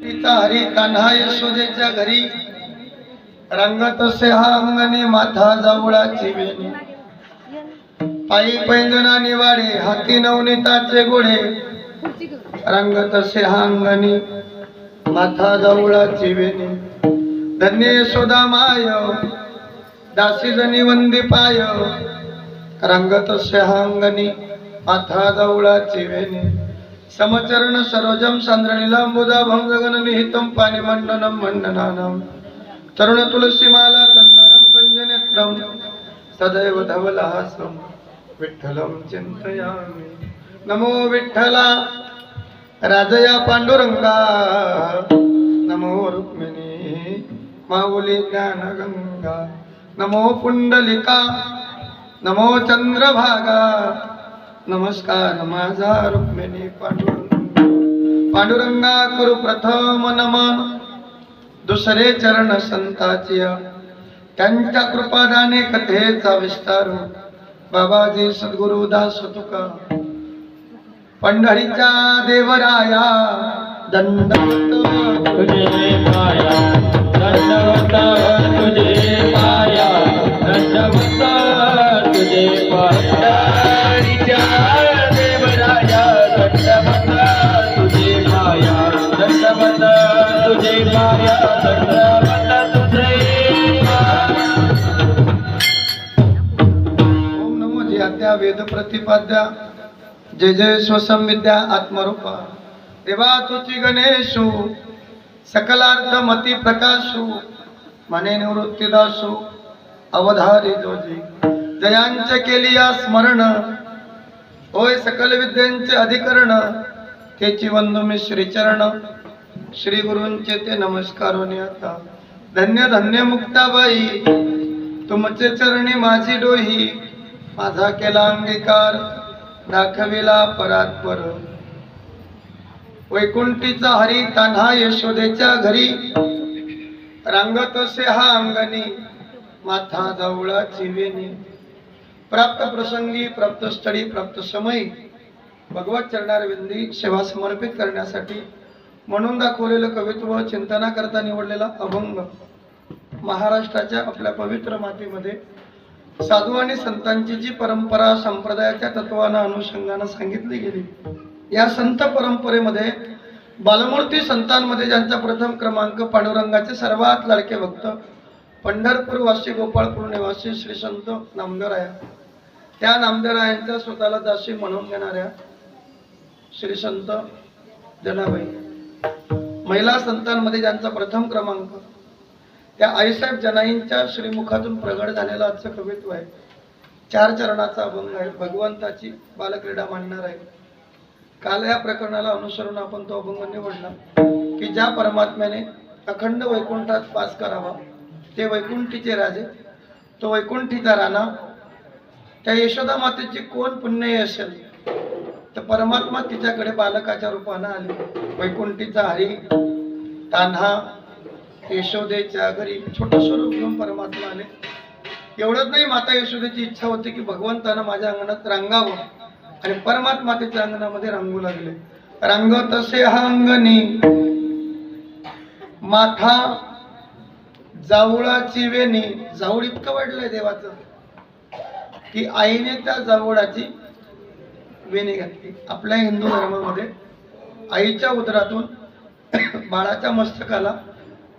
पिता हरी कान्हा यशोदेच्या घरी. रंगत असे हा अंगणे माथा जावळाची वेणी. पायी पैंजना निवाडे हाती नवनीताचे गोडे. रंगत असे हा अंगणी माथा जावळाची वेणी. धन्य यशोदा माय दासी जनी वंदी पाय. रंगत असे हा अंगणी माथा जावळाची वेणी. समचरण सरोजम चंद्रनिलांबुदा भंगगन निहितम पाणी मंडनम मंडनानम तरुण तुलसीमाला कंदरम कंजनेत्रम सदैव धवलहासम विठ्ठलम चिंतयामि नमो विठ्ठला राजया पांडुरंगा। नमो रुक्मिणी माऊली ज्ञानगंगा। नमो पुंडलिका नमो चंद्रभागा। नमस्कार माझा रुक्मिणी पांडुर पांडुरंगा करू प्रथम नमन दुसरे चरण संताची त्यांच्या कृपादाने कथेचा विस्तार. बाबाजी सद्गुरु दास तुका. पंढरीच्या देवराया दंडवत. तुझे दंडवत. वेद जय जय स्वसंविद्या आत्मरूपा। देवा तुची गणेशू सकलार्थ मती प्रकाशू मने निवृत्ती दासू अवधारी जोजी। जयांचे केली या स्मरण होय सकल विद्यांचे अधिकरण त्याची वंदू मी श्रीचरण। श्री गुरूंचे ते नमस्कार आता। धन्य धन्य मुक्ताबाई तुमचे चरणी माझी डोही। माझा केला अंगीकार दाखविला परात्पर वैकुंठीचा हरी तान्हा यशोदेच्या घरी. रांगत असे हा अंगणी माथा जवळा चिवेनी. प्राप्त प्रसंगी प्राप्त स्थळी प्राप्त समयी. भगवत चरणारविंदी सेवा समर्पित करण्यासाठी म्हणून दाखवलेलं कवित्व चिंतना करता निवडलेला अभंग. महाराष्ट्राच्या आपल्या पवित्र मातीमध्ये साधू आणि संतांची जी परंपरा संप्रदायाच्या तत्वानं अनुषंगानं सांगितली गेली या संत परंपरेमध्ये बालमूर्ती संतांमध्ये ज्यांचा प्रथम क्रमांक पांडुरंगाचे सर्वात लाडके भक्त पंढरपूर वासी गोपाळपूर निवासी श्री संत नामदेवराया. त्या नामदेवरायांच्या स्वतःला दासी म्हणून घेणाऱ्या श्री संत जनाबाई. महिला संतांमध्ये ज्यांचा प्रथम क्रमांक त्या आईसाहेब जनाईंच्या श्रीमुखातून प्रगट झालेलं आजचं कवित्व आहे. चार चरणाचा अभंग आहे. भगवंताची बालक्रीडा मांडणार आहे. काल या प्रकरणाला अनुसरून आपण तो अभंग निवडला की ज्या परमात्म्याने अखंड वैकुंठात वास करावा ते वैकुंठीचे राजे तो वैकुंठीचा राणा त्या यशोदा मातेची कोण पुण्य असेल तर परमात्मा तिच्याकडे बालकाच्या रूपानं आले. वैकुंठीचा हरी तान्हा यशोदेच्या घरी छोटं स्वरूप घेऊन परमात्मा आले. एवढंच नाही माता यशोदेची इच्छा होती की भगवंतानं माझ्या अंगणात रांगावं आणि परमात्मा त्याच्या अंगणामध्ये रांगू लागले. रंग तसे हा अंगणी माथा जावळाची वेणी जावळ इतकं वाढलंय देवाचं की आईने त्या जावळाची वेणी घातली. आपल्या हिंदू धर्मामध्ये आईच्या उदरातून बाळाच्या मस्तकाला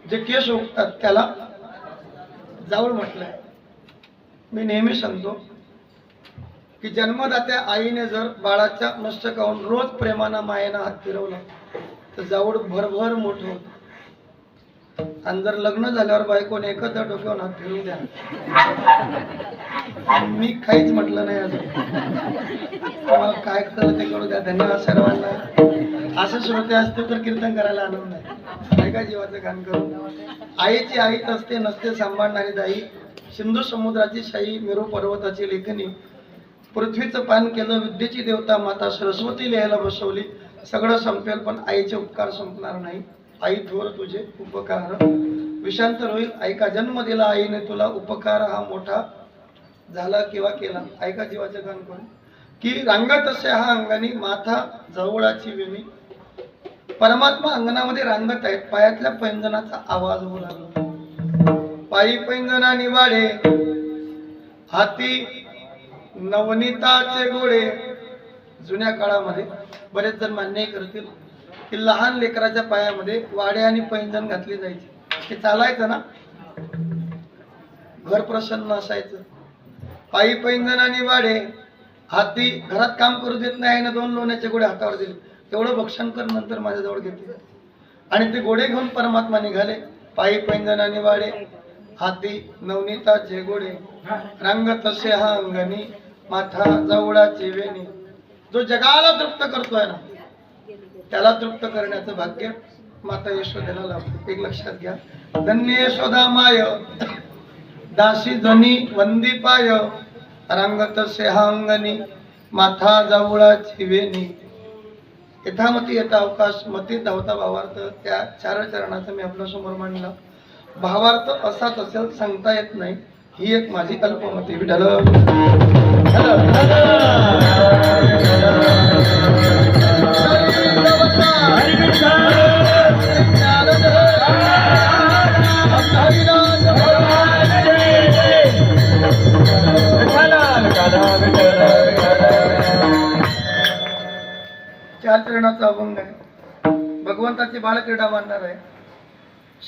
जे केस उगतात त्याला जाऊळ म्हटलंय. मी नेहमी सांगतो की जन्मदात्या आईने जर बाळाच्या मस्तकावरून रोज प्रेमानं मायेनं हात फिरवला तर जाऊळ भरभर मोठं होतं. आणि जर लग्न झाल्यावर बायकोने एकत्र डोक्यावर हात फिरवून द्या. मी काहीच म्हटलं नाही अजून. काय करू ते करू द्या. धन्यवाद सर्वांना. असं श्रोते असते तर कीर्तन करायला आनंद नाही. ऐका जीवाचं गाण करू आईची आईच असते नसते सांभाळणारी दाई. सिंधू समुद्राची शाई मेरू पर्वताची लेखनी पृथ्वीचं पान केलं विद्येची देवता माता सरस्वती लिहायला बसवली. सगळं संपेल पण आईचे उपकार संपणार नाही. आई थोर तुझे उपकार. विषांतर होईल ऐका जन्म दिला आईने तुला उपकार हा मोठा झाला किंवा केला. ऐका जीवाचं गाण करून की रांगत असे हा अंगानी माथा जवळाची वेणी. परमात्मा अंगणामध्ये रांगत आहेत पायातल्या पैंजनाचा आवाज होऊ लागला. पायी पैंजना निवाडे हाती नवनीताचे गोडे. जुन्या काळामध्ये बरेच जण मान्यही करतील. की लहान लेकराच्या पायामध्ये वाडे आणि पैंजण घातले जायचे. ते चालायचं ना? घर प्रसन्न असायचं. पायी पैंजण आणि वाडे हाती घरात काम करू देत नाही ना दोन लोण्याचे गोडे हातावर दिले. तेवढं भक्षण कर नंतर माझ्याजवळ घेतले आणि ते गोडे घेऊन परमात्मा निघाले. पायी पैंजण आणि वाडे हाती नवनीताचे गोडे रंग तसे हा अंगणी माथा जवळाची वेणी. जो जगाला तृप्त करतोय ना त्याला तृप्त करण्याचं भाग्य माता यशोदेला लाभलं एक लक्षात घ्या. धन्य यशोदा माय. दासी ध्वनी वंदी पाय. रंगत सेहांगणी माथा जवळाची वेणी यथामती येता अवकाश मती धावता भावार्थ. त्या चार चरणाचा मी आपल्यासमोर मांडला. भावार्थ असाच असेल सांगता येत नाही. ही एक माझी अल्पमती विठल चार चरणाचा अभंग आहे. भगवंताची बालक्रीडा मानणार आहे.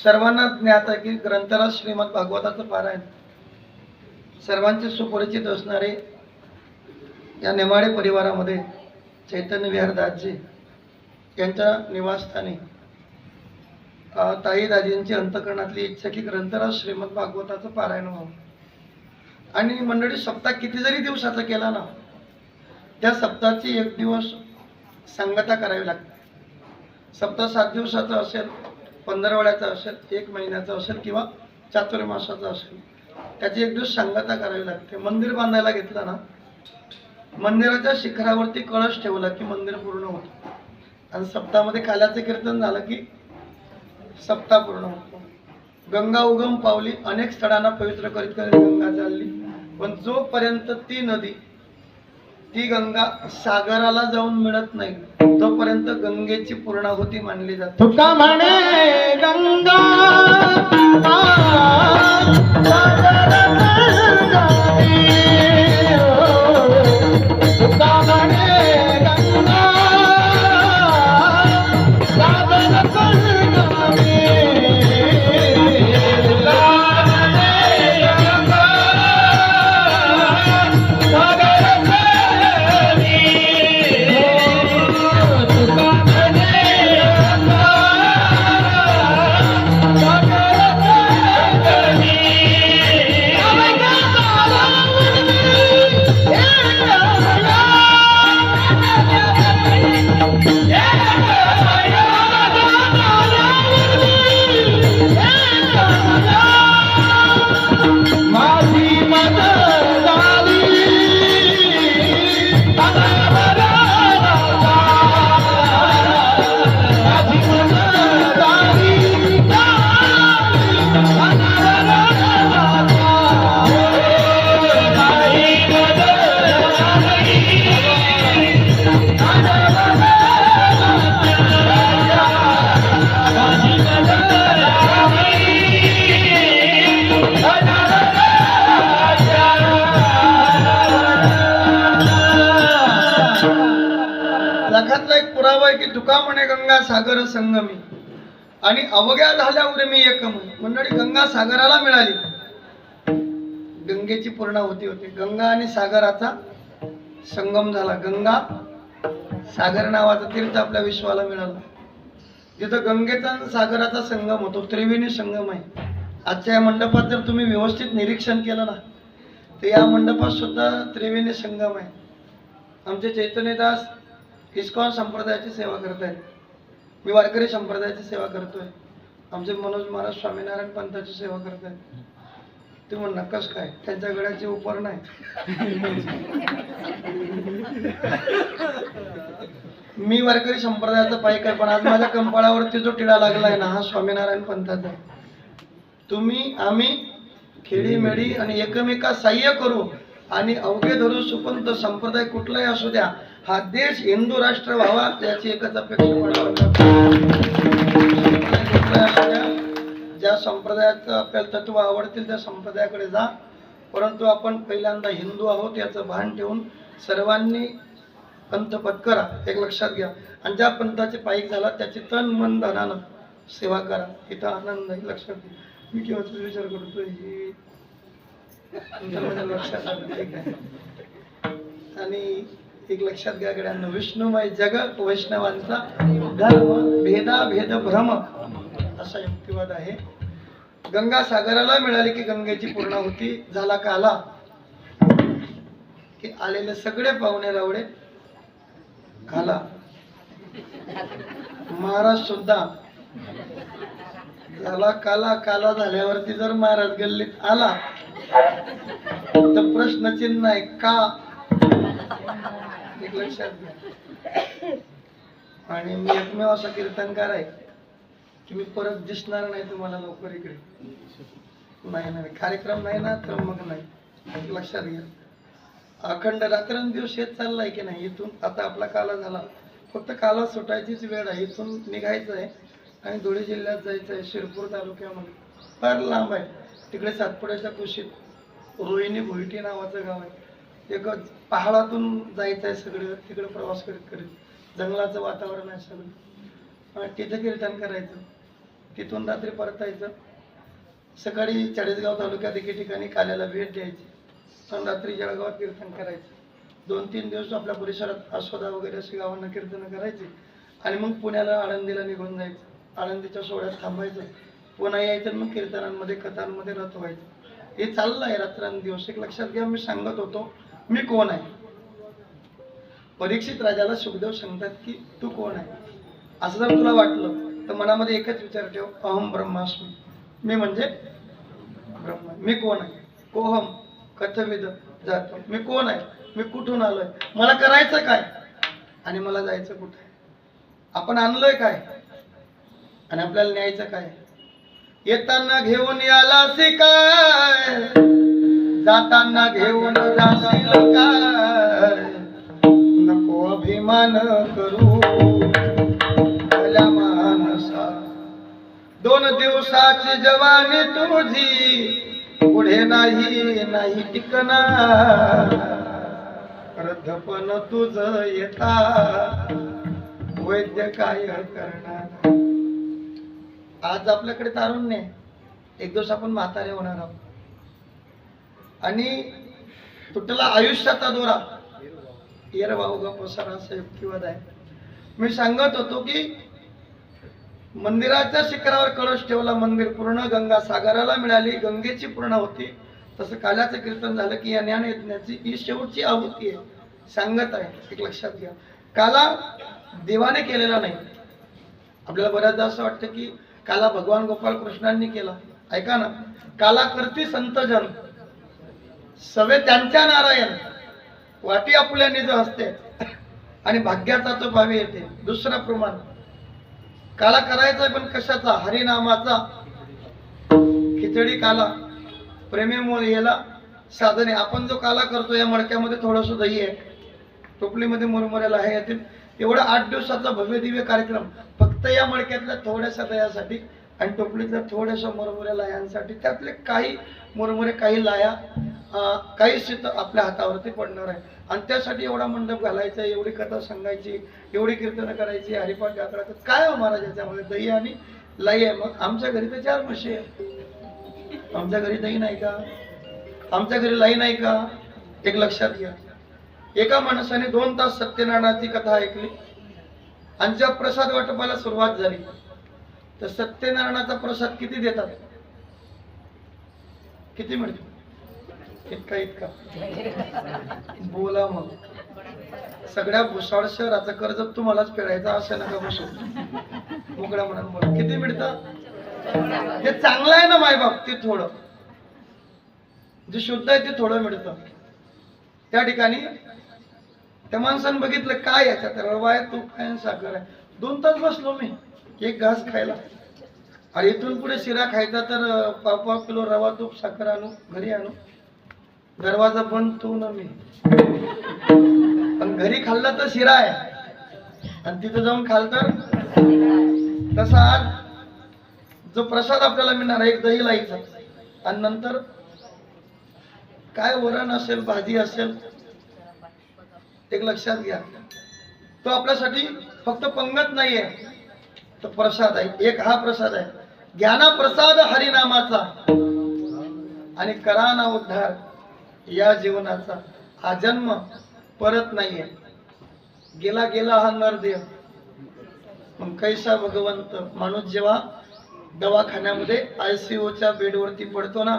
सर्वांना ज्ञात आहे की ग्रंथराज श्रीमद भागवताचं पारायण. सर्वांचे सुपरिचित असणारे या नेमाडे परिवारामध्ये चैतन्य विहार दासजी यांच्या निवासस्थानी. ताई दाजींची अंतकरणातली इच्छा की ग्रंथराज श्रीमद भागवताचं पारायण व्हावं. आणि मंडळी सप्ताह किती जरी दिवसाचा केला ना त्या सप्ताहाची एक दिवस सांगता करावी लागते. सप्ताह सात दिवसाचा असेल पंधरवड्याचा असेल एक महिन्याचा असेल किंवा चातुर्मासाचा असेल त्याची एक दिवस सांगता करावी लागते. मंदिर बांधायला घेतलं ना मंदिराच्या शिखरावरती कळश ठेवला की मंदिर पूर्ण होतं. आणि सप्तामध्ये काल्याचं कीर्तन झालं की सप्ताह पूर्ण होतो. गंगा उगम पावली अनेक स्थळांना पवित्र करीत करीत गंगा चालली. पण जोपर्यंत ती नदी ती गंगा सागराला जाऊन मिळत नाही तोपर्यंत गंगेची पूर्णाहुती मानली जाते. तुका म्हणे गंगा आहे की तुका म्हणे गंगा सागर संगमी. आणि अवघ्या झाल्या उर्मी एकम मंडळी गंगा सागराला मिळाली. गंगेची पूर्णाहुती होती गंगा आणि सागराचा संगम झाला. गंगा सागर नावाचा तीर्थ आपल्या विश्वाला मिळाला. तिथं गंगेचा आणि सागराचा संगम होतो त्रिवेणी संगम आहे. आजच्या या मंडपात जर तुम्ही व्यवस्थित निरीक्षण केलं ना तर या मंडपात सुद्धा त्रिवेणी संगम आहे. आमचे चैतन्यदास इस्कॉन संप्रदायाची सेवा करत आहेत मी वारकरी संप्रदायाची सेवा करतोय. आमचे मनोज महाराज स्वामीनारायण पंथाची सेवा करत आहेत ते म्हण नकस काय? त्यांच्या गळ्याची उपर नाही. मी वारकरी संप्रदायाचा पाईक आहे पण आज माझ्या कंपाळावरती जो टिळा लागलाय ना हा स्वामीनारायण पंथाचा. तुम्ही आम्ही खेडी आणि एकमेका सहाय्य करू आणि अवघे धरू सुपंत संप्रदाय कुठलाही असू द्या हा देश हिंदू राष्ट्र व्हावा याची एकच अपेक्षा ज्या संप्रदायाचं आपल्याला तत्व आवडतील त्या संप्रदायाकडे जा. परंतु आपण पहिल्यांदा हिंदू आहोत याचं भान ठेवून सर्वांनी पंथ पत्करा एक लक्षात घ्या. आणि ज्या पंथाचे पायीक झाला त्याची तन मन धनानं सेवा करा. इथं आनंद लक्षात घ्या. मी केव्हाच विचार करतोय? ही तुमच्या माझ्या लक्षात आलं आणि एक लक्षात घ्या गड्यांना विष्णुमय जग वैष्णवांचा धर्म भेदा भेद भ्रम असा युक्तिवाद आहे. गंगा सागराला मिळाली की गंगेची पूर्णाहुती झाला काला की आलेले सगळे पाहुणे रावडे घाला महाराज सुद्धा झाला काला काला झाल्यावरती जर महाराज गल्लीत आला फक्त प्रश्नचिन्ह आहे का? एक लक्षात घ्या. आणि मी एकमेव असा कीर्तनकार आहे की मी परत दिसणार नाही तुम्हाला लवकर इकडे. नाही नाही कार्यक्रम नाही ना तर मग नाही. एक लक्षात घ्या. अखंड रात्रंदिवस येत चाललाय की नाही इथून आता आपला काला झाला. फक्त काला सुटायचीच वेळ आहे इथून निघायचं आहे आणि धुळे जिल्ह्यात जायचं आहे शिरपूर तालुक्यामध्ये. फार लांब आहे. तिकडे सातपुड्याच्या कुशीत रोहिणी भोईटी नावाचं गाव आहे. एक पहाडातून जायचं आहे सगळं तिकडे प्रवास करीत करीत. जंगलाचं वातावरण आहे सगळं. तिथं कीर्तन करायचं. तिथून रात्री परतायचं. सकाळी चाळीसगाव तालुक्यात एके ठिकाणी काल्याला भेट द्यायची. पण रात्री जळगावात कीर्तन करायचं. दोन तीन दिवस आपल्या परिसरात आस्वादा वगैरे अशी गावांना कीर्तन करायची. आणि मग पुण्याला आळंदीला निघून जायचं. आळंदीच्या सोहळ्यात थांबायचं. पुन्हा यायचं मग कीर्तनांमध्ये कथांमध्ये रथ व्हायचं. हे चाललं आहे रात्रंदिवस. एक लक्षात घ्या मी सांगत होतो मी कोण आहे? परीक्षित राजाला सुखदेव सांगतात की तू कोण आहे? असं जर तुला वाटलं तर मनामध्ये एकच विचार ठेव अहम ब्रह्मास्मी. मी म्हणजे ब्रह्म. मी कोण आहे? कोहम कथविद जातो मी कोण आहे? मी कुठून आलोय? मला करायचं काय? आणि मला जायचं कुठे? आपण आणलोय काय? आणि आपल्याला न्यायचं काय? येताना घेऊन याला काय जाताना घेऊन जाशील काय? नको अभिमान करू. भल्या माणसा. दोन दिवसाची जवानी तुझी. पुढे नाही नाही टिकणार. पण तुझ येता. वैद्य काय करणार? आज आपल्याकडे तारुण्य नाही एक दिवस आपण म्हातारे होणार आहोत. आणि तुटला आयुष्याचा दोरा. येर भाऊ ग पसारा असा युक्तिवाद आहे. मी सांगत होतो की मंदिराच्या शिखरावर कळस ठेवला मंदिर पूर्ण गंगा सागराला मिळाली गंगेची पूर्ण होती. तसं काल्याचं कीर्तन झालं की या ज्ञान यज्ञाची ही शेवटची आहुती आहे. सांगत आहे. एक लक्षात घ्या. काला देवाने केलेला नाही. आपल्याला बऱ्याचदा असं वाटतं की काला भगवान गोपाळ कृष्णांनी केला. ऐका ना. काला करती संत जन सवे त्यांच्या नारायण. वाटी आपल्या निज असते आणि भाग्याचा तो भावी येते. दुसरं प्रमाण. काला करायचा पण कशाचा? हरिनामाचा. खिचडी काला. प्रेमेमुळे याला. साधने. आपण जो काला करतो या मडक्यामध्ये थोडस दही आहे. टोपलीमध्ये मुरमुऱ्याला आहे यातील. एवढा आठ दिवसाचा भव्य दिव्य कार्यक्रम. फक्त या मडक्यातल्या थोड्याशा दह्यासाठी आणि टोपलीतल्या थोड्याशा मुरमुऱ्या लायांसाठी त्यातले काही मुरमुरे काही लाया काही शीत आपल्या हातावरती पडणार आहे आणि त्यासाठी एवढा मंडप घालायचा एवढी कथा सांगायची एवढी कीर्तनं करायची हरिपाठ करायचं काय हो महाराज याच्यामध्ये दही आणि लाई आहे. मग आमच्या घरी तर चार म्हशी आहे आमच्या घरी दही नाही का? आमच्या घरी लाई नाही का? एक लक्षात घ्या. एका माणसाने दोन तास सत्यनारायणाची कथा ऐकली. आणि जेव्हा प्रसाद वाटपाला सुरुवात झाली तर सत्यनारायणाचा प्रसाद किती देतात? किती मिळतो? इतका इतका. बोला मग. सगळ्या भुसाळ शहराचं कर्ज तुम्हालाच फेडायचं असं नका बसू मोकळ्या म्हणून बोला. किती मिळतं? हे चांगलं आहे ना मायबाप ते थोडं. जे शुद्ध आहे ते थोडं मिळतं. त्या ठिकाणी त्या माणसानं बघितलं काय याच्यात रवा आहे तूप आहे आणि साखर आहे. दोन तास बसलो मी. एक घास खायला. आणि इथून पुढे शिरा खायचा तर पाव पाव किलो रवा तूप साखर आणू घरी आणू. दरवाजा बंद तू ना मी. पण घरी खाल्लं तर शिरा आहे. आणि तिथं जाऊन खाल तर? तसा आज जो प्रसाद आपल्याला मिळणार आहे एक दही लाईचा. आणि नंतर काय वरण असेल भाजी असेल एक लक्षात घ्या. तो आपल्यासाठी फक्त पंगत नाहीये. तो प्रसाद आहे. एक हा प्रसाद आहे. ज्ञाना प्रसाद हरिनामाचा. आणि करा ना उद्धार. या जीवनाचा हा जन्म परत नाहीये. गेला गेला हा नरदेव मग कैसा भगवंत माणूस जेव्हा दवाखान्यामध्ये आयसीयूच्या बेडवरती पडतो ना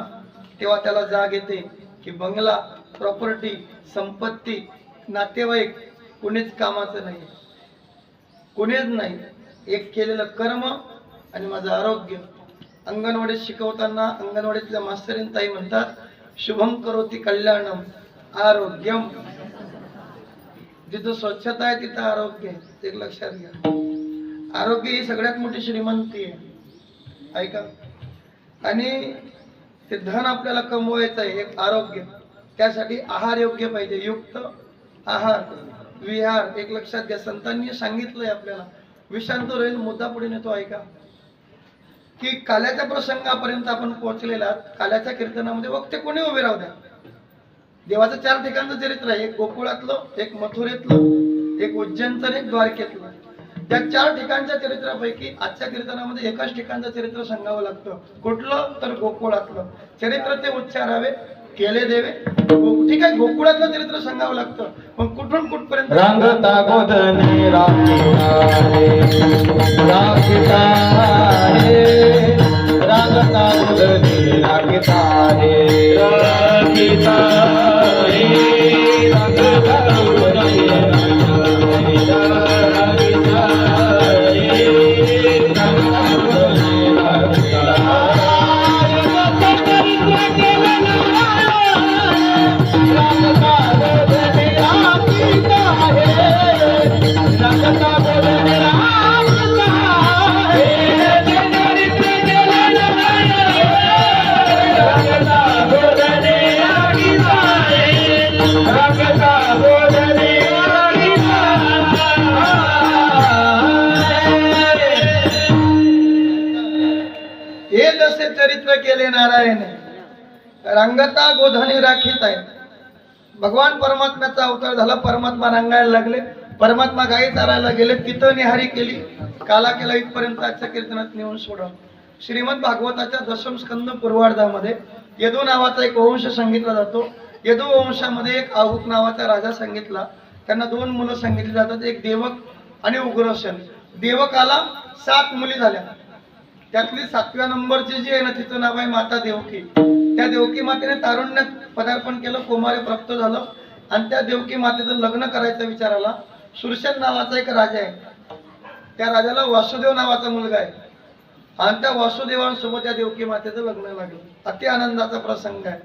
तेव्हा त्याला जाग येते की बंगला प्रॉपर्टी संपत्ती नातेवाईक कुणीच कामाचं नाही. कुणीच नाही. एक केलेलं कर्म आणि माझं आरोग्य. अंगणवाडीत शिकवताना अंगणवाडीतल्या मास्तरींताई म्हणतात शुभम करोती कल्याणम आरोग्यम. जिथं स्वच्छता आहे तिथं आरोग्य आहे. एक लक्षात घ्या. आरोग्य ही सगळ्यात मोठी श्रीमंती आहे. ऐका. आणि ते धन आपल्याला कमवायचं आहे एक आरोग्य. त्यासाठी आहार योग्य पाहिजे. युक्त आहार विहार एक लक्षात घ्या संतांनी सांगितलंय आपल्याला. विषांत राहील मुद्दा पुढे नेतो ऐका. की काल्याच्या प्रसंगापर्यंत आपण पोहोचलेला काल्याच्या कीर्तनामध्ये वक्ते कोणी उभे राहू द्या. देवाचं चार ठिकाणचं चरित्र आहे. एक गोकुळातलं एक मथुरेतलं एक उज्जैनचं एक द्वारकेतलं. त्या चार ठिकाणच्या चरित्रापैकी आजच्या कीर्तनामध्ये एकाच ठिकाणचं चरित्र सांगावं लागतं. कुठलं? तर गोकुळातलं. चरित्र ते उच्चारावे. केले देवे. ठीक आहे गोकुळातलं चरित्र सांगावं लागतं पण कुठून कुठपर्यंत? रंगता गोधनी राखिता रे राखिता त्या गोधाने राखीत आहे. भगवान परमात्म्याचा अवतार झाला परमात्मा रंगायला लागले. परमात्मा गाई चारायला गेले तिथं निहारी केली. काला केला इथपर्यंत आजच्या कीर्तनात नेऊन सोडा. श्रीमद भागवताच्या दशम स्कंद पूर्वार्धामध्ये यदू नावाचा एक वंश सांगितला जातो. यदू वंशामध्ये एक आहुक नावाचा राजा सांगितला. त्यांना दोन मुलं सांगितली जातात एक देवक आणि उग्रसन देवकाला सात मुली झाल्या. त्यातली सातव्या नंबरची जी आहे ना तिचं नाव आहे माता देवकी. त्या देवकी मातेने तारुण्यात पदार्पण केलं कोमारे प्राप्त झालं. आणि त्या देवकी मातेचं लग्न करायचा विचार आला सुरसेन नावाचा एक राजा आहे. त्या राजाला वासुदेव नावाचा मुलगा आहे. आणि त्या वासुदेवांसोबत त्या देवकी मातेचं लग्न लागलं. अति आनंदाचा प्रसंग आहे.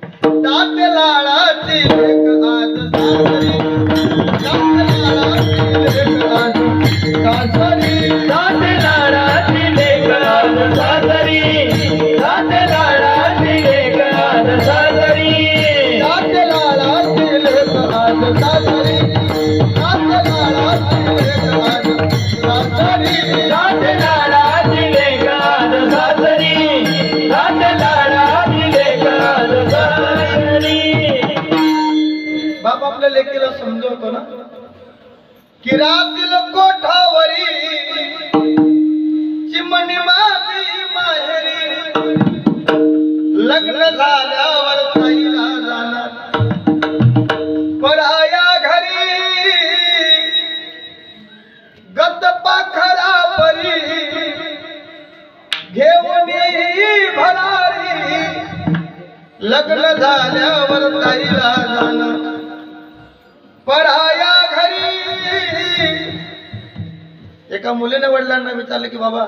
मुलीने वडिलांना विचारलं की बाबा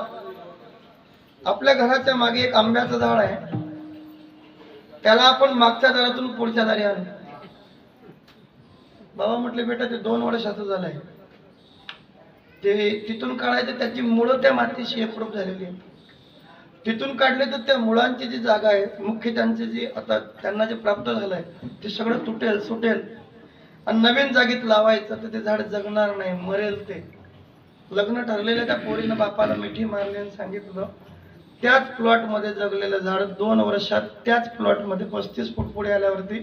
आपल्या घराच्या मागे एक आंब्याचं झाड आहे. त्याला आपण मागच्या दारातून पुढच्या दारी आणू. बाबा म्हटले बेटा ते दोन वर्षाचं झालंय ते तिथून काढायचं त्याची मुळं त्या मातीशी एप्रूप झालेली आहे तिथून काढले तर त्या मुळांची जी जागा आहे मुख्य त्यांचे जी आता त्यांना जे प्राप्त झालंय ते सगळं तुटेल सुटेल. आणि नवीन जागेत लावायचं तर ते झाड जगणार नाही मरेल ते. लग्न ठरलेलं त्या पोरीनं बापाला मिठी मारली सांगितलं त्याच प्लॉटमध्ये जगलेलं झाड दोन वर्षात त्याच प्लॉटमध्ये पस्तीस फूट पुढे आल्यावरती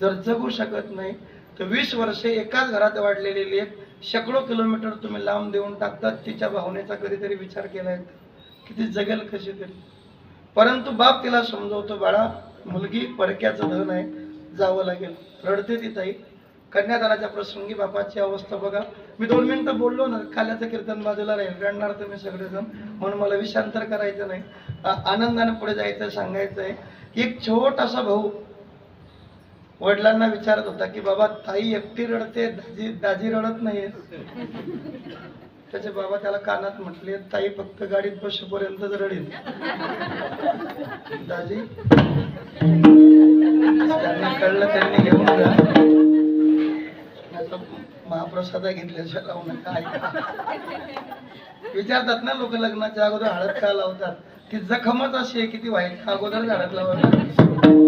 जर जगू शकत नाही तर वीस वर्षे एकाच घरात वाढलेली लेख शेकडो किलोमीटर तुम्ही लांब देऊन टाकतात तिच्या भावनेचा कधीतरी विचार केला आहे की ती जगेल कशी तरी. परंतु बाप तिला समजवतो बाळा मुलगी परक्याचं धन आहे जावं लागेल. रडते ती ताई. कन्यादानाच्या प्रसंगी बापाची अवस्था बघा. मी दोन मिनिटं बोललो ना खाल्याचं कीर्तन बाजूला राहील रडणार तुम्ही सगळेजण. म्हणून मला विषांतर करायचं नाही. आ- आनंदाने पुढे जायचं सांगायचं आहे एक छोटासा भाऊ वडिलांना विचारत होता की बाबा ताई एकटी रडते दाजी दाजी रडत नाही त्याचे बाबा त्याला कानात म्हटले ताई फक्त गाडीत बसेपर्यंतच रडेल. दाजी त्यांना कळलं त्यांनी घेऊन जा. नाहीतर महाप्रसादा घेतल्याशिवाय लावू नका. ऐका विचारतात ना लोक लग्नाच्या अगोदर हळद का लावतात? ती जखमच अशी आहे की ती वाईट. का अगोदर हळद लावा